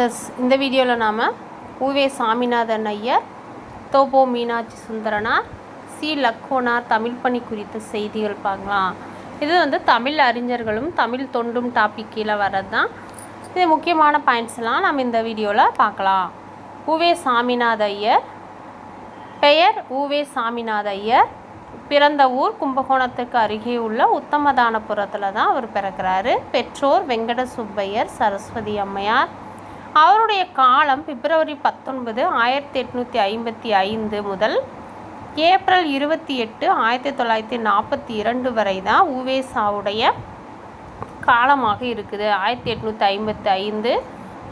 சஸ் இந்த வீடியோவில் நாம் உவே சாமிநாதன் ஐயர் தோபோ மீனாட்சி சுந்தரனார் சி. லக்கோனார் தமிழ் பணி குறித்த செய்திகள் பார்க்கலாம். இது வந்து தமிழ் அறிஞர்களும் தமிழ் தொண்டும் டாபிக் கீழே வர்றது தான் இது முக்கியமான பாயிண்ட்ஸ்லாம் நம்ம இந்த வீடியோவில் பார்க்கலாம். உவே சாமிநாத ஐயர் பெயர் உவே சாமிநாத ஐயர். பிறந்த ஊர் கும்பகோணத்துக்கு அருகே உள்ள உத்தமதானபுரத்தில் தான் அவர் பிறக்கிறாரு. பெற்றோர் வெங்கட சுப்பையர் சரஸ்வதி அம்மையார். அவருடைய காலம் பிப்ரவரி பத்தொன்பது ஆயிரத்தி எட்நூற்றி ஐம்பத்தி ஐந்து முதல் ஏப்ரல் இருபத்தி எட்டு ஆயிரத்தி தொள்ளாயிரத்தி நாற்பத்தி இரண்டு வரை தான் உவேசாவுடைய காலமாக இருக்குது. ஆயிரத்தி எட்நூற்றி ஐம்பத்தி ஐந்து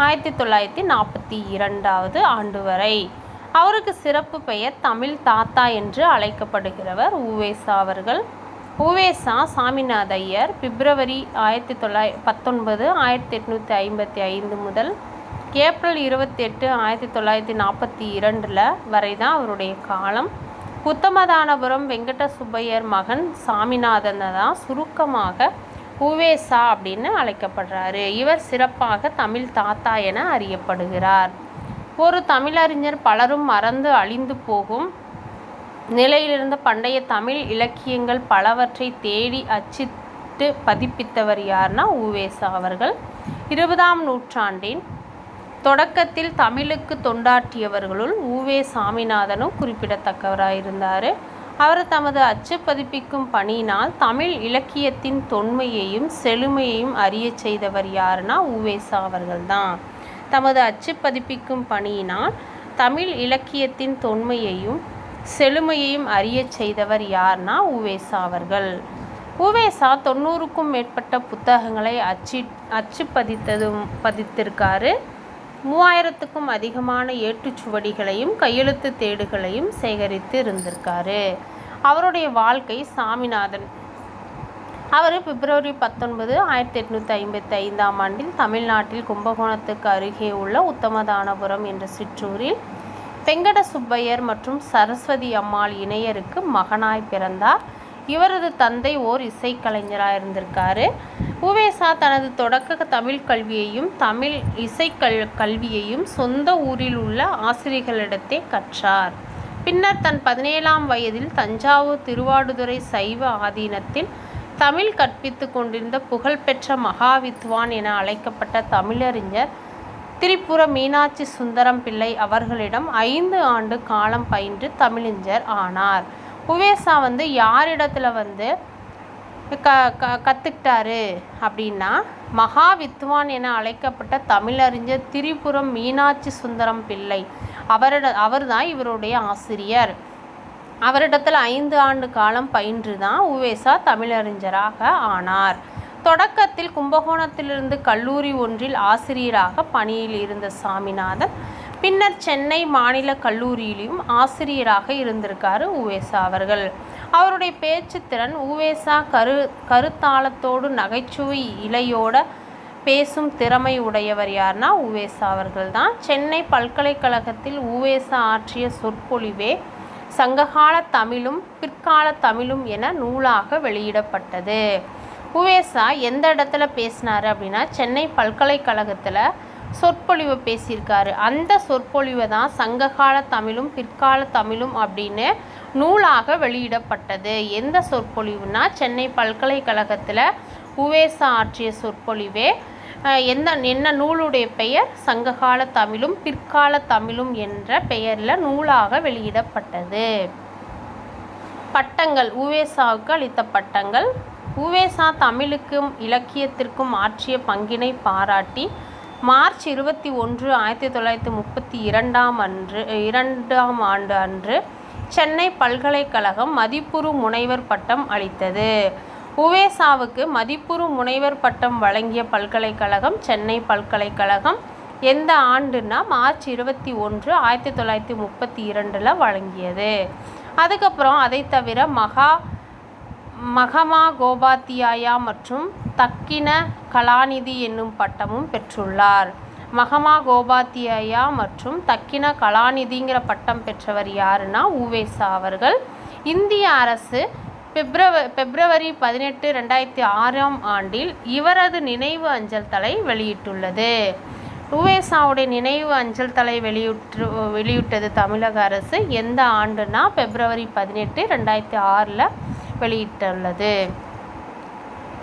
ஆயிரத்தி தொள்ளாயிரத்தி நாற்பத்தி இரண்டாவது ஆண்டு வரை. அவருக்கு சிறப்பு பெயர் தமிழ் தாத்தா என்று அழைக்கப்படுகிறவர் உவேசா அவர்கள். உவேசா சாமிநாத ஐயர் பிப்ரவரி ஆயிரத்தி தொள்ளாயிரத்தி பத்தொன்பது ஆயிரத்தி எட்நூற்றி ஐம்பத்தி ஐந்து முதல் ஏப்ரல் இருபத்தி எட்டு ஆயிரத்தி தொள்ளாயிரத்தி நாற்பத்தி இரண்டில் வரை தான் அவருடைய காலம். உத்தமதானபுரம் வெங்கட சுப்பையர் மகன் சாமிநாதன் தான் சுருக்கமாக உவேசா அப்படின்னு அழைக்கப்படுறாரு. இவர் சிறப்பாக தமிழ் தாத்தா என அறியப்படுகிறார். ஒரு தமிழறிஞர் பலரும் மறந்து அழிந்து போகும் நிலையிலிருந்த பண்டைய தமிழ் இலக்கியங்கள் பலவற்றை தேடி அச்சிட்டு பதிப்பித்தவர் யார்னா உவேசா அவர்கள். இருபதாம் நூற்றாண்டின் தொடக்கத்தில் தமிழுக்கு தொண்டாற்றியவர்களுள் ஊவே சாமிநாதனும் குறிப்பிடத்தக்கவராயிருந்தார். அவர் தமது அச்சு பதிப்பிக்கும் பணியினால் தமிழ் இலக்கியத்தின் தொன்மையையும் செழுமையையும் அறியச் செய்தவர் யாருன்னா ஊவேசா அவர்கள்தான். தமது அச்சு பதிப்பிக்கும் பணியினால் தமிழ் இலக்கியத்தின் தொன்மையையும் செழுமையையும் அறியச் செய்தவர் யார்னா உவேசா அவர்கள். உவேசா தொண்ணூறுக்கும் மேற்பட்ட புத்தகங்களை அச்சு அச்சு பதித்ததும் பதித்திருக்காரு. மூவாயிரத்துக்கும் அதிகமான ஏட்டுச்சுவடிகளையும் கையெழுத்து தேடுகளையும் சேகரித்து இருந்திருக்காரு. அவருடைய வாழ்க்கை சாமிநாதன். அவர் பிப்ரவரி பத்தொன்பது ஆயிரத்தி எட்நூற்றி ஐம்பத்தி ஐந்தாம் ஆண்டில் தமிழ்நாட்டில் கும்பகோணத்துக்கு அருகே உள்ள உத்தமதானபுரம் என்ற சிற்றூரில் வெங்கட சுப்பையர் மற்றும் சரஸ்வதி அம்மாள் இணையருக்கு மகனாய் பிறந்தார். இவரது தந்தை ஓர் இசைக்கலைஞராக இருந்திருக்காரு. உவேசா தனது தொடக்க தமிழ் கல்வியையும் தமிழ் இசைக்கல் கல்வியையும் சொந்த ஊரில் உள்ள ஆசிரியர்களிடத்தே கற்றார். பின்னர் தன் பதினேழாம் வயதில் தஞ்சாவூர் திருவாடுதுறை சைவ ஆதீனத்தில் தமிழ் கற்பித்து கொண்டிருந்த புகழ்பெற்ற மகாவித்வான் என அழைக்கப்பட்ட தமிழறிஞர் திரிபுர மீனாட்சி சுந்தரம் பிள்ளை அவர்களிடம் ஐந்து ஆண்டு காலம் பயின்று தமிழிஞர் ஆனார். உவேசா வந்து யாரிடத்துல வந்து க க கற்றுக்கிட்டாரு அப்படின்னா மகா வித்வான் என அழைக்கப்பட்ட தமிழறிஞர் திரிபுரம் மீனாட்சி சுந்தரம் பிள்ளை. அவரிட அவர் தான் இவருடைய ஆசிரியர். அவரிடத்தில் ஐந்து ஆண்டு காலம் பயின்று தான் உவேசா தமிழறிஞராக ஆனார். தொடக்கத்தில் கும்பகோணத்திலிருந்து கல்லூரி ஒன்றில் ஆசிரியராக பணியில் இருந்த சாமிநாதன் பின்னர் சென்னை மாநில கல்லூரியிலும் ஆசிரியராக இருந்திருக்காரு உவேசா அவர்கள். அவருடைய பேச்சு திறன் உவேசா கரு கருத்தாளத்தோடு நகைச்சுவை இலையோட பேசும் திறமை உடையவர் யார்னா உவேசா அவர்கள் தான் சென்னை பல்கலைக்கழகத்தில் உவேசா ஆற்றிய சொற்பொழிவே சங்ககால தமிழும் பிற்கால தமிழும் என நூலாக வெளியிடப்பட்டது. உவேசா எந்த இடத்துல பேசினார் அப்படின்னா சென்னை பல்கலைக்கழகத்தில் சொற்பொழிவு பேசியிருக்காரு. அந்த சொற்பொழிவை தான் சங்ககால தமிழும் பிற்கால தமிழும் அப்படின்னு நூலாக வெளியிடப்பட்டது. எந்த சொற்பொழிவுனா சென்னை பல்கலைக்கழகத்தில் உவேசா ஆற்றிய சொற்பொழிவே. எந்த என்ன நூலுடைய பெயர்? சங்ககால தமிழும் பிற்கால தமிழும் என்ற பெயரில் நூலாக வெளியிடப்பட்டது. பட்டங்கள் உவேசாவுக்கு அளித்த பட்டங்கள். உவேசா தமிழுக்கும் இலக்கியத்திற்கும் ஆற்றிய பங்கினை பாராட்டி மார்ச் இருபத்தி ஒன்று ஆயிரத்தி தொள்ளாயிரத்தி முப்பத்தி இரண்டாம் அன்று இரண்டாம் ஆண்டு அன்று சென்னை பல்கலைக்கழகம் மதிப்புறு முனைவர் பட்டம் அளித்தது. உவேசாவுக்கு மதிப்புறு முனைவர் பட்டம் வழங்கிய பல்கலைக்கழகம் சென்னை பல்கலைக்கழகம் எந்த ஆண்டுனா மார்ச் இருபத்தி ஒன்று ஆயிரத்தி தொள்ளாயிரத்தி முப்பத்தி இரண்டில் வழங்கியது. அதுக்கப்புறம் அதை தவிர மகா மகமா கோபாத்தியாயா மற்றும் தக்கின கலாநிதி என்னும் பட்டமும் பெற்றுள்ளார். மகமா கோபாத்தியாயா மற்றும் தக்கின கலாநிதிங்கிற பட்டம் பெற்றவர் யாருன்னா உவேசா அவர்கள். இந்திய அரசு பிப்ரவ பிப்ரவரி பதினெட்டு ரெண்டாயிரத்தி ஆறாம் ஆண்டில் இவரது நினைவு அஞ்சல் தலை வெளியிட்டுள்ளது. உவேசாவுடைய நினைவு அஞ்சல் தலை வெளியிட்டு வெளியிட்டது தமிழக அரசு. எந்த ஆண்டுனா பிப்ரவரி பதினெட்டு ரெண்டாயிரத்தி ஆறில் வெளியிட்டுள்ளது.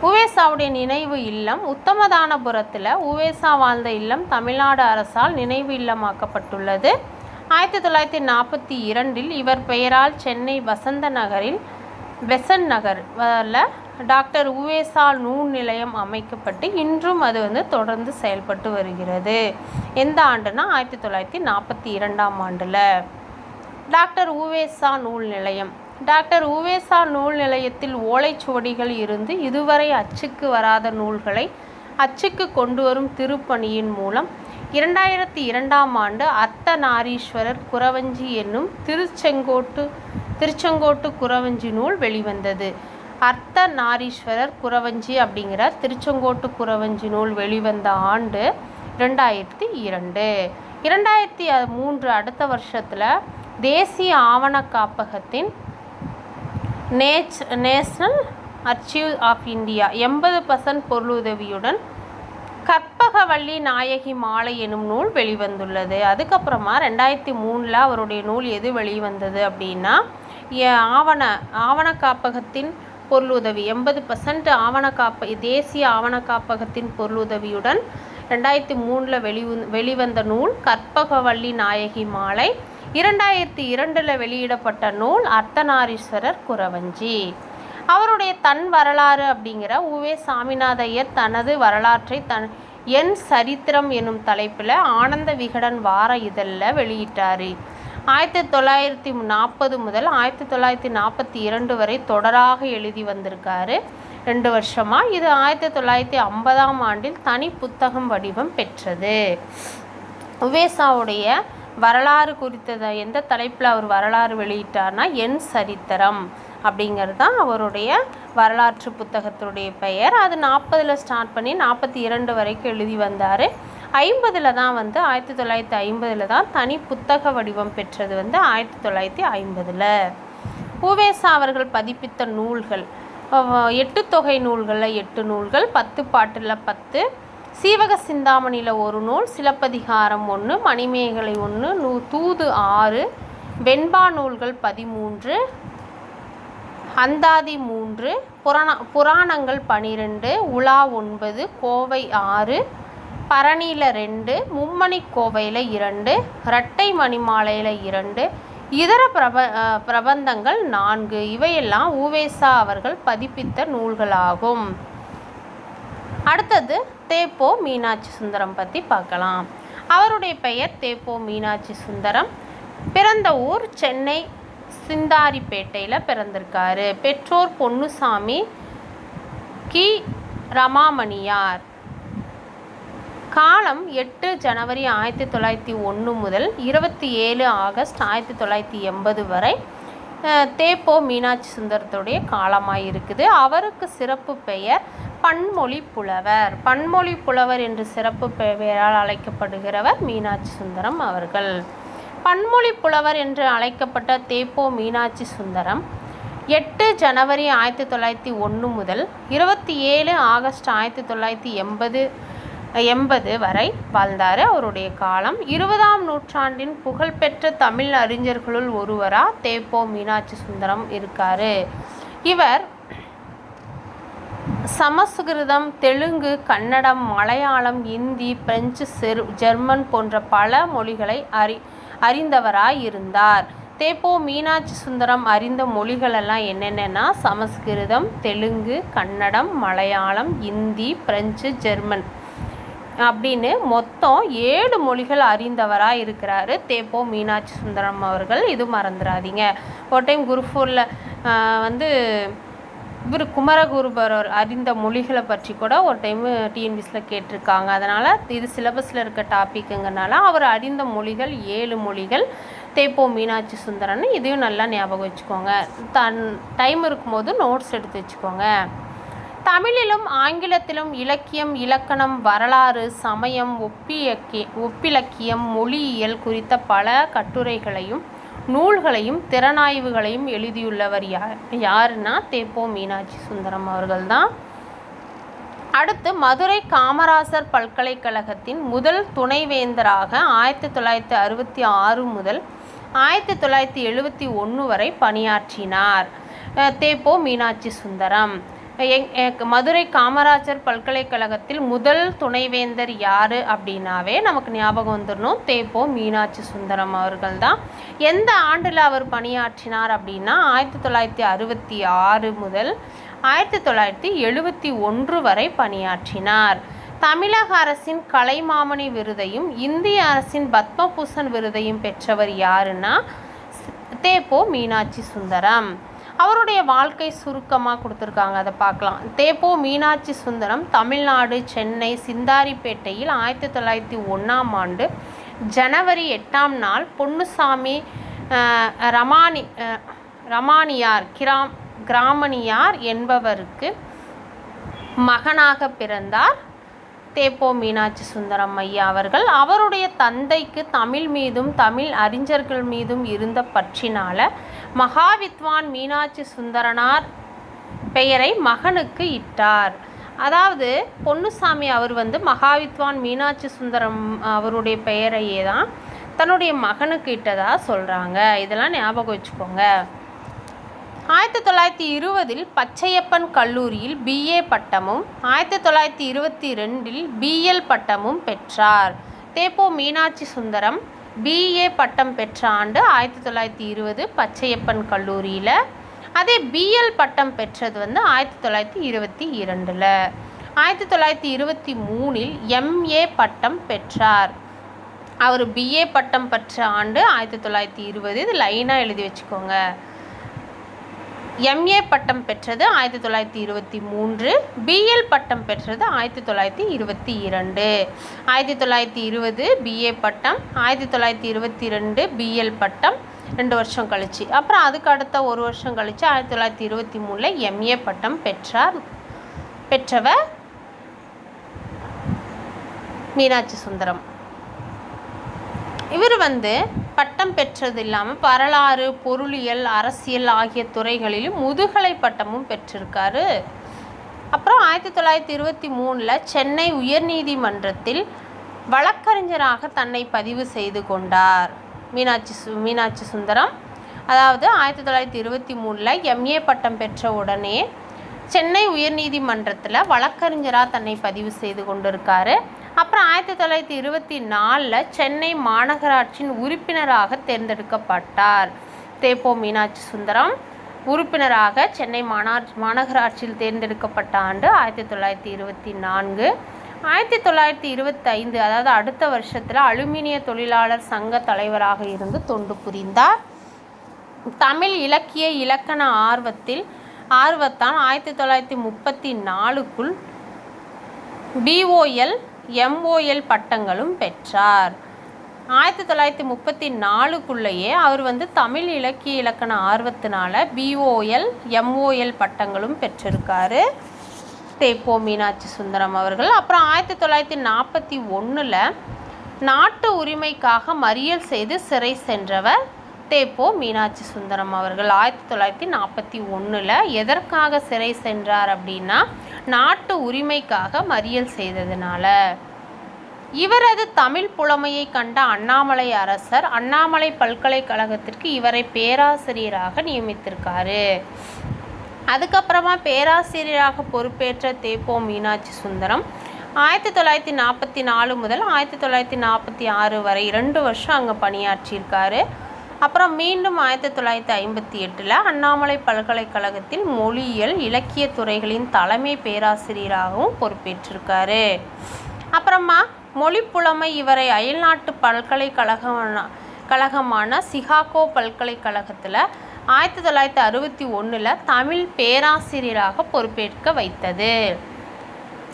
உவேசாவுடைய நினைவு இல்லம் உத்தமதானபுரத்தில் உவேசா வாழ்ந்த இல்லம் தமிழ்நாடு அரசால் நினைவு இல்லமாக்கப்பட்டுள்ளது. ஆயிரத்தி தொள்ளாயிரத்தி நாற்பத்தி இரண்டில் இவர் பெயரால் சென்னை வசந்த நகரில் பெசன் நகர் டாக்டர் உவேசா நூல் நிலையம் அமைக்கப்பட்டு இன்றும் அது வந்து தொடர்ந்து செயல்பட்டு வருகிறது. எந்த ஆண்டுனா ஆயிரத்தி தொள்ளாயிரத்தி நாற்பத்தி இரண்டாம் ஆண்டில். டாக்டர் உவேசா நூல் நிலையம் டாக்டர் உவேசா நூல் நிலையத்தில் ஓலைச்சுவடிகள் இருந்து இதுவரை அச்சுக்கு வராத நூல்களை அச்சுக்கு கொண்டு வரும் திருப்பணியின் மூலம் இரண்டாயிரத்தி இரண்டாம் ஆண்டு அர்த்தநாரீஸ்வரர் குறவஞ்சி என்னும் திருச்செங்கோட்டு திருச்செங்கோட்டு குறவஞ்சி நூல் வெளிவந்தது. அர்த்த நாரீஸ்வரர் குறவஞ்சி அப்படிங்கிற திருச்செங்கோட்டு குறவஞ்சி நூல் வெளிவந்த ஆண்டு ரெண்டாயிரத்தி இரண்டு. இரண்டாயிரத்தி மூன்று அடுத்த வருஷத்தில் தேசிய ஆவண காப்பகத்தின் நேச் நேஷ்னல் அச்சீவ் ஆஃப் இந்தியா எண்பது பர்சன்ட் பொருளுதவியுடன் கற்பகவள்ளி நாயகி மாலை எனும் நூல் வெளிவந்துள்ளது. அதுக்கப்புறமா ரெண்டாயிரத்தி மூணில் அவருடைய நூல் எது வெளிவந்தது அப்படின்னா ஆவண ஆவண காப்பகத்தின் பொருளுதவி. எண்பது பர்சன்ட் ஆவண காப்ப தேசிய ஆவண காப்பகத்தின் பொருளுதவியுடன் ரெண்டாயிரத்தி மூணில் வெளி வெளிவந்த நூல் கற்பகவள்ளி நாயகி மாலை இரண்டாயிரத்தி இரண்டில் வெளியிடப்பட்ட நூல் அர்த்தநாரீஸ்வரர் குறவஞ்சி. அவருடைய தன் வரலாறு அப்படிங்கிற உவே சாமிநாதையர் தனது வரலாற்றை தன் என் சரித்திரம் எனும் தலைப்பில் ஆனந்த விகடன் வார இதழில் வெளியிட்டார். ஆயிரத்தி தொள்ளாயிரத்தி நாற்பது முதல் ஆயிரத்தி தொள்ளாயிரத்தி நாற்பத்தி இரண்டு வரை தொடராக எழுதி வந்திருக்காரு. ரெண்டு வருஷமாக இது ஆயிரத்தி தொள்ளாயிரத்தி ஐம்பதாம் ஆண்டில் தனி புத்தகம் வடிவம் பெற்றது. உவேசாவுடைய வரலாறு குறித்ததை எந்த தலைப்பில் அவர் வரலாறு வெளியிட்டார்னா என் சரித்திரம் அப்படிங்கிறது தான் அவருடைய வரலாற்று புத்தகத்துடைய பெயர். அது நாற்பதில் ஸ்டார்ட் பண்ணி நாற்பத்தி இரண்டு வரைக்கும் எழுதி வந்தார். ஐம்பதில் தான் வந்து ஆயிரத்தி தொள்ளாயிரத்தி ஐம்பதில் தான் தனி புத்தக வடிவம் பெற்றது வந்து ஆயிரத்தி தொள்ளாயிரத்தி ஐம்பதில். உவேசா அவர்கள் பதிப்பித்த நூல்கள் எட்டு தொகை நூல்களில் எட்டு நூல்கள் பத்து பாட்டில் பத்து சீவக சிந்தாமணியில் ஒரு நூல் சிலப்பதிகாரம் ஒன்று மணிமேகலை ஒன்று நூ தூது ஆறு வெண்பா நூல்கள் பதிமூன்று அந்தாதி மூன்று புராண புராணங்கள் பனிரெண்டு உலா ஒன்பது கோவை ஆறு பரணியில் ரெண்டு மும்மணி கோவையில் இரண்டு இரட்டை மணிமாலையில் இரண்டு இதர பிரப பிரபந்தங்கள் நான்கு. இவையெல்லாம் ஊவேசா அவர்கள் பதிப்பித்த நூல்களாகும். அடுத்தது தேப்போ மீனாட்சி சுந்தரம் பற்றி பார்க்கலாம். அவருடைய பெயர் தேப்போ மீனாட்சி சுந்தரம். பிறந்த ஊர் சென்னை சிந்தாரிப்பேட்டையில் பிறந்திருக்காரு. பெற்றோர் பொன்னுசாமி கி. ரமாமணியார். காலம் எட்டு ஜனவரி ஆயிரத்தி தொள்ளாயிரத்தி ஒன்று முதல் இருபத்தி ஏழு ஆகஸ்ட் ஆயிரத்தி தொள்ளாயிரத்தி எண்பது வரை தேப்போ மீனாட்சி சுந்தரத்துடைய காலமாக இருக்குது அவருக்கு சிறப்பு பெயர் பன்மொழி புலவர். பன்மொழி புலவர் என்று சிறப்பு பெயரால் அழைக்கப்படுகிறவர் மீனாட்சி சுந்தரம் அவர்கள். பன்மொழி புலவர் என்று அழைக்கப்பட்ட தேப்போ மீனாட்சி சுந்தரம். எட்டு ஜனவரி ஆயிரத்தி தொள்ளாயிரத்தி ஒன்று முதல் இருபத்தி ஏழு ஆகஸ்ட் ஆயிரத்தி தொள்ளாயிரத்தி எண்பது எண்பது வரை வாழ்ந்தார் அவருடைய காலம். இருபதாம் நூற்றாண்டின் புகழ்பெற்ற தமிழ் அறிஞர்களுள் ஒருவராக தேப்போ மீனாட்சி சுந்தரம் இருக்கார். இவர் சமஸ்கிருதம் தெலுங்கு கன்னடம் மலையாளம் இந்தி பிரெஞ்சு செரு ஜெர்மன் போன்ற பல மொழிகளை அறி அறிந்தவராய் இருந்தார் தேப்போ மீனாட்சி சுந்தரம் அறிந்த மொழிகளெல்லாம் என்னென்னன்னா சமஸ்கிருதம் தெலுங்கு கன்னடம் மலையாளம் இந்தி பிரெஞ்சு ஜெர்மன் அப்படின்னு மொத்தம் ஏழு மொழிகள் அறிந்தவராக இருக்கிறாரு தேப்போ மீனாட்சி சுந்தரம் அவர்கள். இது மறந்துடாதீங்க ஒரு டைம் குருஃபூரில் வந்து இவர் குமரகுருபரர் அறிந்த மொழிகளை பற்றி கூட ஒரு டைமு டிஎன்பிஎஸில் கேட்டிருக்காங்க. அதனால் இது சிலபஸில் இருக்க டாப்பிக்குங்கிறனால அவர் அறிந்த மொழிகள் ஏழு மொழிகள் தேப்போ மீனாட்சி சுந்தரன் இதையும் நல்லா ஞாபகம் வச்சுக்கோங்க. தன் டைம் இருக்கும்போது நோட்ஸ் எடுத்து வச்சுக்கோங்க. தமிழிலும் ஆங்கிலத்திலும் இலக்கியம் இலக்கணம் வரலாறு சமயம் ஒப்பியக்கி ஒப்பிலக்கியம் மொழியியல் குறித்த பல கட்டுரைகளையும் நூல்களையும் திறனாய்வுகளையும் எழுதியுள்ளவர் யார் யாருன்னா தேப்போ மீனாட்சி சுந்தரம் அவர்கள்தான். அடுத்து மதுரை காமராசர் பல்கலைக்கழகத்தின் முதல் துணைவேந்தராக ஆயிரத்தி தொள்ளாயிரத்தி அறுபத்தி ஆறு முதல் ஆயிரத்தி தொள்ளாயிரத்தி எழுபத்தி ஒன்று வரை பணியாற்றினார். தேப்போ மீனாட்சி சுந்தரம். மதுரை காமராஜர் பல்கலைக்கழகத்தில் முதல் துணைவேந்தர் யார் அப்படின்னாவே நமக்கு ஞாபகம் வந்துடணும் தேப்போ மீனாட்சி சுந்தரம் அவர்கள் தான். எந்த ஆண்டில் அவர் பணியாற்றினார் அப்படின்னா ஆயிரத்தி தொள்ளாயிரத்தி அறுபத்தி ஆறு முதல் ஆயிரத்தி தொள்ளாயிரத்தி எழுபத்தி ஒன்று வரை பணியாற்றினார். தமிழக அரசின் கலைமாமணி விருதையும் இந்திய அரசின் பத்மபூஷன் விருதையும் பெற்றவர் யாருன்னா தேப்போ மீனாட்சி சுந்தரம். அவருடைய வாழ்க்கை சுருக்கமாக கொடுத்துருக்காங்க. அதை பார்க்கலாம். தேப்போ மீனாட்சி சுந்தரம் தமிழ்நாடு சென்னை சிந்தாரிப்பேட்டையில் ஆயிரத்தி தொள்ளாயிரத்தி ஒன்றாம் ஆண்டு ஜனவரி எட்டாம் நாள் பொன்னுசாமி ரமானி ரமானியார் கிராம் கிராமணியார் என்பவருக்கு மகனாக பிறந்தார் தேப்போ மீனாட்சி சுந்தரம் ஐயா அவர்கள். அவருடைய தந்தைக்கு தமிழ் மீதும் தமிழ் அறிஞர்கள் மீதும் இருந்த பற்றினால மகாவித்வான் மீனாட்சி சுந்தரனார் பெயரை மகனுக்கு இட்டார். அதாவது பொன்னுசாமி அவர் வந்து மகாவித்வான் மீனாட்சி சுந்தரம் அவருடைய பெயரையே தான் தன்னுடைய மகனுக்கு இட்டதா சொல்கிறாங்க இதெல்லாம் ஞாபகம் வச்சுக்கோங்க. ஆயிரத்தி தொள்ளாயிரத்தி இருபதில் பச்சையப்பன் கல்லூரியில் பிஏ பட்டமும் ஆயிரத்தி தொள்ளாயிரத்தி இருபத்தி ரெண்டில் பிஎல் பட்டமும் பெற்றார். தேப்போ மீனாட்சி சுந்தரம் பிஏ பட்டம் பெற்ற ஆண்டு ஆயிரத்தி தொள்ளாயிரத்தி இருபது பச்சையப்பன் கல்லூரியில். அதே பிஎல் பட்டம் பெற்றது வந்து ஆயிரத்தி தொள்ளாயிரத்தி இருபத்தி இரண்டில். ஆயிரத்தி தொள்ளாயிரத்தி இருபத்தி மூணில் எம்ஏ பட்டம் பெற்றார். அவர் பிஏ பட்டம் பெற்ற ஆண்டு ஆயிரத்தி தொள்ளாயிரத்தி இருபது. இது லைனாக எழுதி வச்சுக்கோங்க. எம்ஏ பட்டம் பெற்றது ஆயிரத்தி தொள்ளாயிரத்தி இருபத்தி மூன்று பிஎல் பட்டம் பெற்றது ஆயிரத்தி தொள்ளாயிரத்தி இருபத்தி இரண்டு. ஆயிரத்தி தொள்ளாயிரத்தி இருபது பிஏ பட்டம். ஆயிரத்தி தொள்ளாயிரத்தி இருபத்தி ரெண்டு பிஎல் பட்டம். ரெண்டு வருஷம் கழிச்சு. அப்புறம் அதுக்கு அடுத்த ஒரு வருஷம் கழிச்சு ஆயிரத்தி தொள்ளாயிரத்தி இருபத்தி மூணில் எம்ஏ பட்டம் பெற்றார். பெற்றவர் மீனாட்சி சுந்தரம். இவர் வந்து பட்டம் பெற்றது இல்லாமல் வரலாறு பொருளியல் அரசியல் ஆகிய துறைகளிலும் முதுகலை பட்டமும் பெற்றிருக்காரு. அப்புறம் ஆயிரத்தி தொள்ளாயிரத்தி இருபத்தி மூணில் சென்னை உயர்நீதிமன்றத்தில் வழக்கறிஞராக தன்னை பதிவு செய்து கொண்டார். மீனாட்சி சு மீனாட்சி சுந்தரம். அதாவது ஆயிரத்தி தொள்ளாயிரத்தி இருபத்தி மூணில் எம்ஏ பட்டம் பெற்ற உடனே சென்னை உயர்நீதிமன்றத்தில் வழக்கறிஞராக தன்னை பதிவு செய்து கொண்டிருக்காரு. அப்புறம் ஆயிரத்தி தொள்ளாயிரத்தி இருபத்தி நாலில் சென்னை மாநகராட்சியின் உறுப்பினராக தேர்ந்தெடுக்கப்பட்டார். தேப்போ மீனாட்சி சுந்தரம் உறுப்பினராக சென்னை மாநா மாநகராட்சியில் தேர்ந்தெடுக்கப்பட்ட ஆண்டு ஆயிரத்தி தொள்ளாயிரத்தி இருபத்தி நான்கு. ஆயிரத்தி தொள்ளாயிரத்தி இருபத்தைந்து அதாவது அடுத்த வருஷத்தில் அலுமினிய தொழிலாளர் சங்க தலைவராக இருந்து தொண்டு புரிந்தார். தமிழ் இலக்கிய இலக்கண ஆர்வத்தில் ஆர்வத்தால் ஆயிரத்தி தொள்ளாயிரத்தி முப்பத்தி நாலுக்குள் பிஓஎல் எம்ஓஎல் பட்டங்களும் பெற்றார். ஆயிரத்தி தொள்ளாயிரத்தி முப்பத்தி நாலுக்குள்ளேயே அவர் வந்து தமிழ் இலக்கிய இலக்கண ஆர்வத்தினால பிஓஎல் எம்ஓஎல் பட்டங்களும் பெற்றிருக்காரு. தேப்போ மீனாட்சி சுந்தரம் அவர்கள். அப்புறம் ஆயிரத்தி தொள்ளாயிரத்தி நாற்பத்தி ஒன்றில் நாட்டு உரிமைக்காக மறியல் செய்து சிறை சென்றவர் தேப்போ மீனாட்சி சுந்தரம் அவர்கள் ஆயிரத்தி தொள்ளாயிரத்தி நாற்பத்தி ஒன்றில் எதற்காக சிறை சென்றார் அப்படின்னா நாட்டு உரிமைக்காக மறியல் செய்ததுனால. இவரது தமிழ் புலமையை கண்ட அண்ணாமலை அரசர் அண்ணாமலை பல்கலைக்கழகத்திற்கு இவரை பேராசிரியராக நியமித்திருக்காரு. அதுக்கப்புறமா பேராசிரியராக பொறுப்பேற்ற தேப்போ மீனாட்சி சுந்தரம் ஆயிரத்தி தொள்ளாயிரத்தி நாற்பத்தி நாலு முதல் ஆயிரத்தி தொள்ளாயிரத்தி நாற்பத்தி ஆறு வரை இரண்டு வருஷம் அங்கே பணியாற்றியிருக்காரு. அப்புறம் மீண்டும் ஆயிரத்தி தொள்ளாயிரத்தி ஐம்பத்தி எட்டில் அண்ணாமலை பல்கலைக்கழகத்தில் மொழியியல் இலக்கிய துறைகளின் தலைமை பேராசிரியராகவும் பொறுப்பேற்றிருக்காரு. அப்புறமா மொழிப்புலமை இவரை அயல்நாட்டு பல்கலைக்கழகம் கழகமான சிகாகோ பல்கலைக்கழகத்தில் ஆயிரத்தி தொள்ளாயிரத்தி அறுபத்தி ஒன்றில் தமிழ் பேராசிரியராக பொறுப்பேற்க வைத்தது.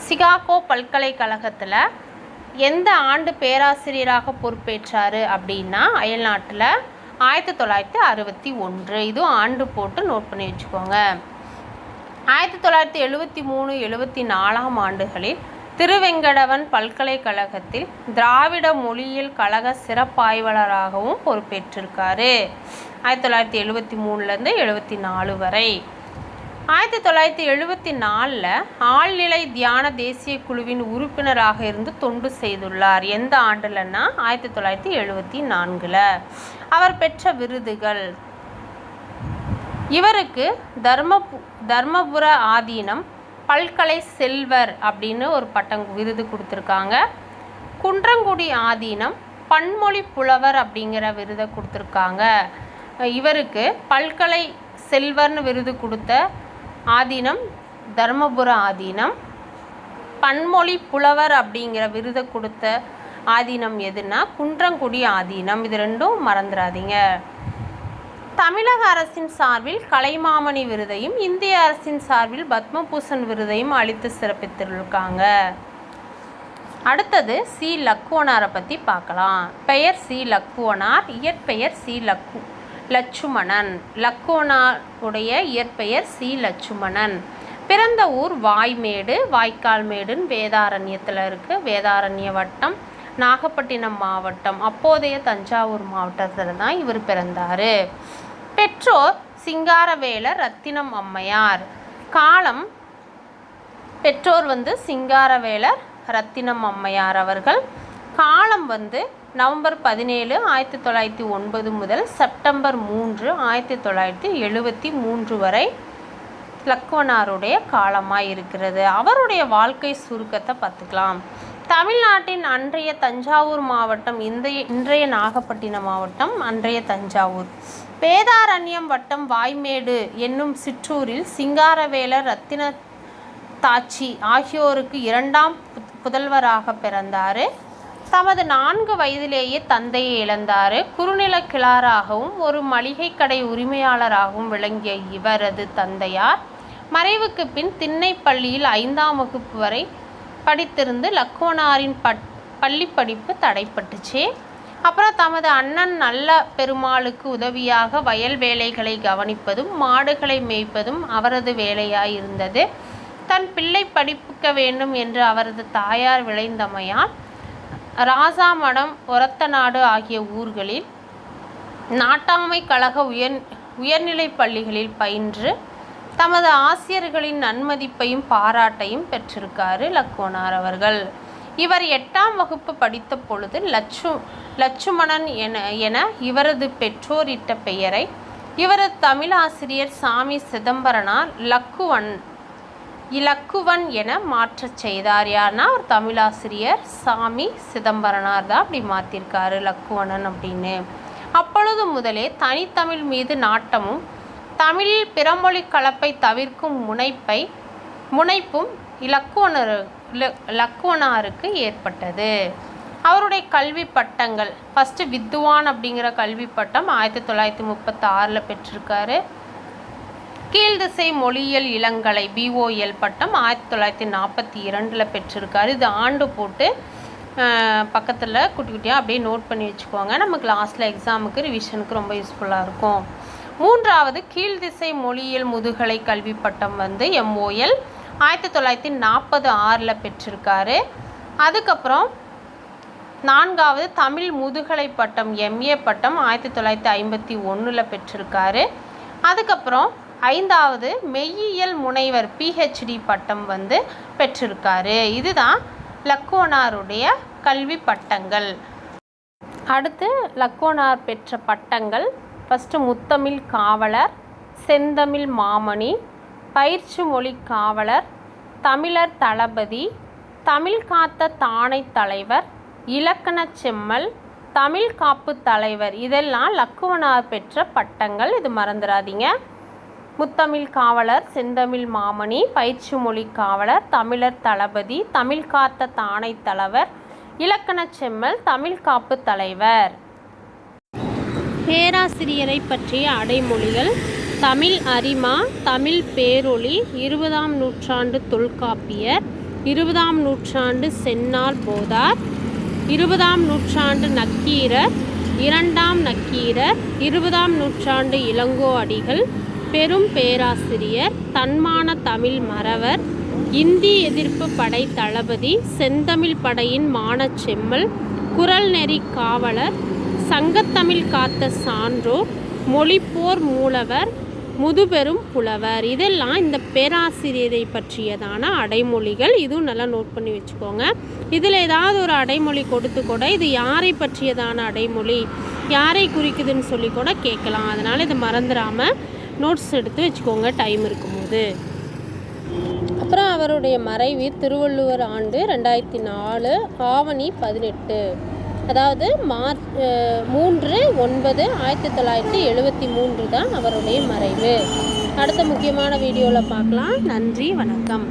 சிகாகோ பல்கலைக்கழகத்தில் எந்த ஆண்டு பேராசிரியராக பொறுப்பேற்றார் அப்படின்னா அயல்நாட்டில் ஆயிரத்தி தொள்ளாயிரத்தி அறுபத்தி ஒன்று. இதுவும் ஆண்டு போட்டு நோட் பண்ணி வச்சுக்கோங்க. ஆயிரத்தி தொள்ளாயிரத்தி எழுபத்தி மூணு எழுபத்தி நாலாம் ஆண்டுகளில் திருவெங்கடவன் பல்கலைக்கழகத்தில் திராவிட மொழியியல் கழக சிறப்பாய்வாளராகவும் பொறுப்பேற்றிருக்காரு. ஆயிரத்தி தொள்ளாயிரத்தி எழுபத்தி மூணுலேருந்து எழுபத்தி நாலு வரை. ஆயிரத்தி தொள்ளாயிரத்தி எழுபத்தி நாலில் ஆழ்நிலை தியான தேசிய குழுவின் உறுப்பினராக இருந்து தொண்டு செய்துள்ளார். எந்த ஆண்டுலன்னா? ஆயிரத்தி தொள்ளாயிரத்தி எழுபத்தி நான்கில். அவர் பெற்ற விருதுகள். இவருக்கு தர்ம தர்மபுர ஆதீனம் பல்கலை செல்வர் அப்படின்னு ஒரு பட்டம் விருது கொடுத்துருக்காங்க. குன்றங்குடி ஆதீனம் பன்மொழி புலவர் அப்படிங்கிற விருதை கொடுத்துருக்காங்க. இவருக்கு பல்கலை செல்வர்னு விருது கொடுத்த ஆதீனம் தர்மபுர ஆதீனம். பன்மொழி புலவர் அப்படிங்கிற விருதை கொடுத்த ஆதீனம் எதுனா குன்றங்குடி ஆதீனம். இது ரெண்டும் மறந்துடாதீங்க தமிழக அரசின் சார்பில் கலைமாமணி விருதையும் இந்திய அரசின் சார்பில் பத்மபூஷன் விருதையும் அளித்து சிறப்பித்திருக்காங்க. அடுத்தது சி. லக்குவனாரை பற்றி பார்க்கலாம். பெயர் சி. லக்குவனார் இயற்பெயர் சி. லக்கு லட்சுமணன். லக்கோனா உடைய இயற்பெயர் சி. லட்சுமணன். பிறந்த ஊர் வாய்மேடு வாய்க்கால் மேடுன்னு வேதாரண்யத்தில் இருக்குது வேதாரண்ய வட்டம் நாகப்பட்டினம் மாவட்டம். அப்போதைய தஞ்சாவூர் மாவட்டத்தில் தான் இவர் பிறந்தார். பெற்றோர் சிங்காரவேலர் ரத்தினம் அம்மையார். காலம் பெற்றோர் வந்து சிங்காரவேலர் ரத்தினம் அம்மையார் அவர்கள். காலம் வந்து நவம்பர் பதினேழு ஆயிரத்தி தொள்ளாயிரத்தி ஒன்பது முதல் செப்டம்பர் மூன்று ஆயிரத்தி தொள்ளாயிரத்தி எழுபத்தி மூன்று வரை லக்குவனாருடைய காலமாக இருக்கிறது. அவருடைய வாழ்க்கை சுருக்கத்தை பார்த்துக்கலாம். தமிழ்நாட்டின் அன்றைய தஞ்சாவூர் மாவட்டம் இன்றைய இன்றைய நாகப்பட்டினம் மாவட்டம் அன்றைய தஞ்சாவூர். வேதாரண்யம் வட்டம் வாய்மேடு என்னும் சிற்றூரில் சிங்காரவேலர் ரத்தின தாச்சி ஆகியோருக்கு இரண்டாம் புத்- புதல்வராக பிறந்தார். தமது நான்கு வயதிலேயே தந்தையை இழந்தார். குறுநில கிளாராகவும் ஒரு மளிகை கடை உரிமையாளராகவும் விளங்கிய இவரது தந்தையார் மறைவுக்கு பின் திண்ணைப்பள்ளியில் ஐந்தாம் வகுப்பு வரை படித்திருந்து லக்குவனாரின் பட் பள்ளி படிப்பு தடைப்பட்டுச்சு. அப்புறம் தமது அண்ணன் நல்ல பெருமாளுக்கு உதவியாக வயல் வேலைகளை கவனிப்பதும் மாடுகளை மேய்ப்பதும் அவரது வேலையாய் இருந்தது தன் பிள்ளை படிப்புக்க வேண்டும் என்று அவரது தாயார் விளைந்தமையால் ராசாமடம் ஒரத்தநாடு ஆகிய ஊர்களில் நாட்டாமை கழக உயர் உயர்நிலைப் பள்ளிகளில் பயின்று தமது ஆசிரியர்களின் நன்மதிப்பையும் பாராட்டையும் பெற்றிருக்காரு லக்கோனார் அவர்கள். இவர் எட்டாம் வகுப்பு படித்த பொழுது லட்சு லட்சுமணன் என என இவரது பெற்றோரிட்ட பெயரை இவரது தமிழாசிரியர் சாமி சிதம்பரனார் லக்குவன் இலக்குவன் என மாற்றச் செய்தார். யார்னா ஒரு தமிழாசிரியர் சாமி சிதம்பரனார் தான் அப்படி மாற்றிருக்காரு லக்குவணன் அப்படின்னு. அப்பொழுது முதலே தனித்தமிழ் மீது நாட்டமும் தமிழில் பிறமொழி கலப்பை தவிர்க்கும் முனைப்பை முனைப்பும் இலக்குவனர் இல- லக்குவனாருக்கு ஏற்பட்டது. அவருடைய கல்வி பட்டங்கள் ஃபஸ்ட்டு வித்துவான் அப்படிங்கிற கல்வி பட்டம் ஆயிரத்தி தொள்ளாயிரத்தி முப்பத்தாறில் பெற்றிருக்காரு. கீழ்திசை மொழியியல் இளங்கலை பிஓஎல் பட்டம் ஆயிரத்தி தொள்ளாயிரத்தி நாற்பத்தி இரண்டில் பெற்றிருக்காரு. இது ஆண்டு போட்டு பக்கத்தில் குட்டி குட்டியாக அப்படியே நோட் பண்ணி வச்சுக்கோங்க. நமக்கு லாஸ்ட்டில் எக்ஸாமுக்கு ரிவிஷனுக்கு ரொம்ப யூஸ்ஃபுல்லாக இருக்கும். மூன்றாவது கீழ்திசை மொழியியல் முதுகலை கல்வி பட்டம் வந்து எம்ஓஎல் ஆயிரத்தி தொள்ளாயிரத்தி நாற்பது ஆறில் பெற்றிருக்காரு. அதுக்கப்புறம் நான்காவது தமிழ் முதுகலை பட்டம் எம்ஏ பட்டம் ஆயிரத்தி தொள்ளாயிரத்தி ஐம்பத்தி ஒன்றில் பெற்றிருக்காரு. அதுக்கப்புறம் ஐந்தாவது மெய்யியல் முனைவர் பிஹெச்டி பட்டம் வந்து பெற்றிருக்காரு. இதுதான் லக்கோனாருடைய கல்வி பட்டங்கள். அடுத்து லக்கோனார் பெற்ற பட்டங்கள். ஃபஸ்ட்டு முத்தமிழ் காவலர் செந்தமிழ் மாமணி பயிற்சி மொழி காவலர் தமிழர் தளபதி தமிழ் காத்த தானை தலைவர் இலக்கணச் செம்மல் தமிழ் காப்பு தலைவர். இதெல்லாம் லக்குவனார் பெற்ற பட்டங்கள். இது மறந்துடாதீங்க. முத்தமிழ் காவலர் செந்தமிழ் மாமணி பயிற்சி மொழி காவலர் தமிழர் தளபதி தமிழ் காத்த தானை தலைவர் இலக்கணச் செம்மல் தமிழ் காப்பு தலைவர். பேராசிரியரை பற்றிய அடைமொழிகள் தமிழ் அரிமா தமிழ் பேரொளி இருபதாம் நூற்றாண்டு தொல்காப்பியர் இருபதாம் நூற்றாண்டு சென்னார் போதார் இருபதாம் நூற்றாண்டு நக்கீரர் இரண்டாம் நக்கீரர் இருபதாம் நூற்றாண்டு இளங்கோ அடிகள் பெரும் பேராசிரியர் தன்மான தமிழ் மறவர் இந்தி எதிர்ப்பு படை தளபதி செந்தமிழ் படையின் மானச் செம்மல் குரல் நெறி காவலர் சங்கத்தமிழ் காத்த சான்றோர் மொழிப்போர் மூலவர் முதுபெரும் புலவர். இதெல்லாம் இந்த பேராசிரியரை பற்றியதான அடைமொழிகள். இதுவும் நல்லா நோட் பண்ணி வச்சுக்கோங்க. இதில் ஏதாவது ஒரு அடைமொழி கொடுத்து கூட இது யாரை பற்றியதான அடைமொழி யாரை குறிக்குதுன்னு சொல்லி கூட கேட்கலாம். அதனால் இதை மறந்துடாமல் நோட்ஸ் எடுத்து வச்சுக்கோங்க டைம் இருக்கும்போது. அப்புறம் அவருடைய மறைவு திருவள்ளுவர் ஆண்டு ரெண்டாயிரத்தி நாலு ஆவணி பதினெட்டு. அதாவது மார்ச் மூன்று ஒன்பது ஆயிரத்தி தொள்ளாயிரத்தி எழுபத்தி மூன்று தான் அவருடைய மறைவு. அடுத்த முக்கியமான வீடியோவில் பார்க்கலாம். நன்றி வணக்கம்.